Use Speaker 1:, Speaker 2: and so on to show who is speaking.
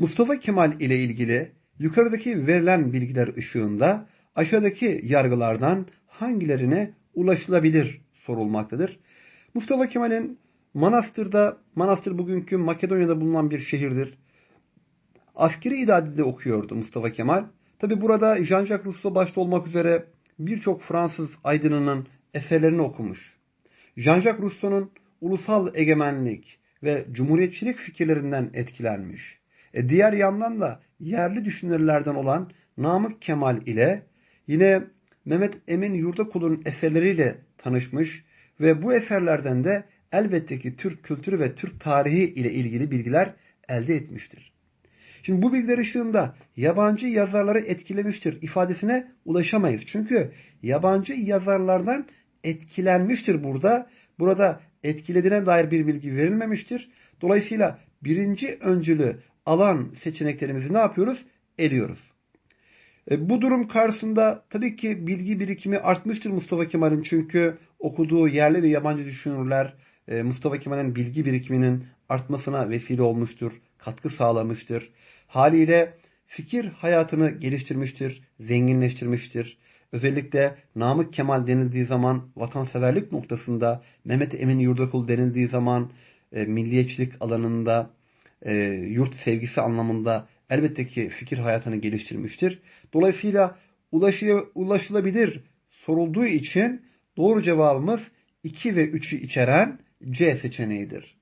Speaker 1: Mustafa Kemal ile ilgili yukarıdaki verilen bilgiler ışığında aşağıdaki yargılardan hangilerine ulaşılabilir sorulmaktadır. Mustafa Kemal'in Manastır'da, Manastır bugünkü Makedonya'da bulunan bir şehirdir. Askeri idadede okuyordu Mustafa Kemal. Tabi burada Jean-Jacques Rousseau başta olmak üzere birçok Fransız aydınının eserlerini okumuş. Jean-Jacques Rousseau'nun ulusal egemenlik ve cumhuriyetçilik fikirlerinden etkilenmiş. E diğer yandan da yerli düşünürlerden olan Namık Kemal ile yine Mehmet Emin Yurdakul'un eserleriyle tanışmış ve bu eserlerden de elbette ki Türk kültürü ve Türk tarihi ile ilgili bilgiler elde etmiştir. Şimdi bu bilgiler ışığında yabancı yazarları etkilemiştir ifadesine ulaşamayız. Çünkü yabancı yazarlardan etkilenmiştir burada. Burada etkilediğine dair bir bilgi verilmemiştir. Dolayısıyla birinci öncülü alan seçeneklerimizi ne yapıyoruz? Eliyoruz. E, bu durum karşısında tabii ki bilgi birikimi artmıştır Mustafa Kemal'in çünkü okuduğu yerli ve yabancı düşünürler e, Mustafa Kemal'in bilgi birikiminin artmasına vesile olmuştur, katkı sağlamıştır. Haliyle fikir hayatını geliştirmiştir, zenginleştirmiştir. Özellikle Namık Kemal denildiği zaman vatanseverlik noktasında, Mehmet Emin Yurdakul denildiği zaman e, milliyetçilik alanında, e, yurt sevgisi anlamında elbette ki fikir hayatını geliştirmiştir. Dolayısıyla ulaşıya, ulaşılabilir sorulduğu için doğru cevabımız 2 ve 3'ü içeren C seçeneğidir.